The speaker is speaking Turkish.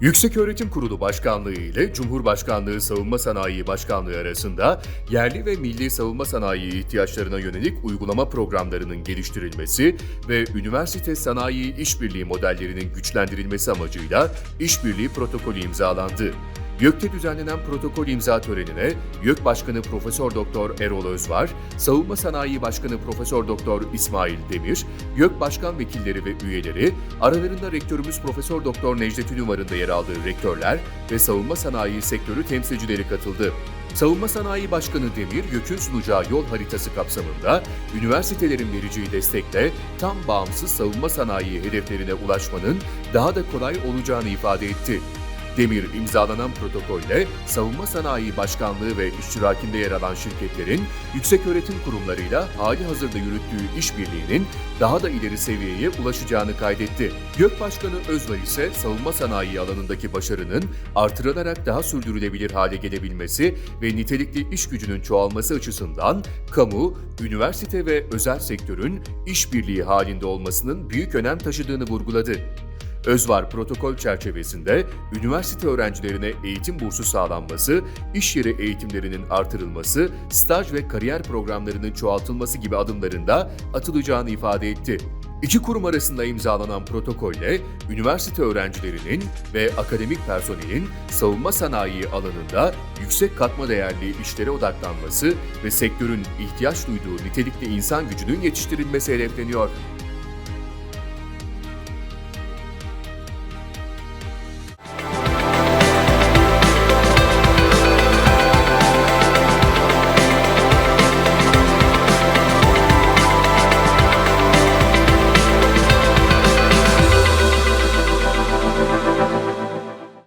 Yükseköğretim Kurulu Başkanlığı ile Cumhurbaşkanlığı Savunma Sanayi Başkanlığı arasında yerli ve milli savunma sanayi ihtiyaçlarına yönelik uygulama programlarının geliştirilmesi ve üniversite sanayi işbirliği modellerinin güçlendirilmesi amacıyla işbirliği protokolü imzalandı. YÖK'te düzenlenen protokol imza törenine YÖK Başkanı Profesör Doktor Erol Özvar, Savunma Sanayi Başkanı Profesör Doktor İsmail Demir, YÖK Başkan Vekilleri ve üyeleri, aralarında rektörümüz Profesör Doktor Necdet Ünumar'ın da yer aldığı rektörler ve savunma sanayi sektörü temsilcileri katıldı. Savunma Sanayi Başkanı Demir, YÖK'ün sunacağı yol haritası kapsamında üniversitelerin vereceği destekle tam bağımsız savunma sanayi hedeflerine ulaşmanın daha da kolay olacağını ifade etti. Demir imzalanan protokolle Savunma Sanayi Başkanlığı ve iştirakinde yer alan şirketlerin yükseköğretim kurumlarıyla hali hazırda yürüttüğü işbirliğinin daha da ileri seviyeye ulaşacağını kaydetti. YÖK Başkanı Özvar ise savunma sanayi alanındaki başarının artırılarak daha sürdürülebilir hale gelebilmesi ve nitelikli iş gücünün çoğalması açısından kamu, üniversite ve özel sektörün işbirliği halinde olmasının büyük önem taşıdığını vurguladı. Özvar protokol çerçevesinde üniversite öğrencilerine eğitim bursu sağlanması, iş yeri eğitimlerinin artırılması, staj ve kariyer programlarının çoğaltılması gibi adımlarında atılacağını ifade etti. İki kurum arasında imzalanan protokolle üniversite öğrencilerinin ve akademik personelin savunma sanayi alanında yüksek katma değerli işlere odaklanması ve sektörün ihtiyaç duyduğu nitelikli insan gücünün yetiştirilmesi hedefleniyor.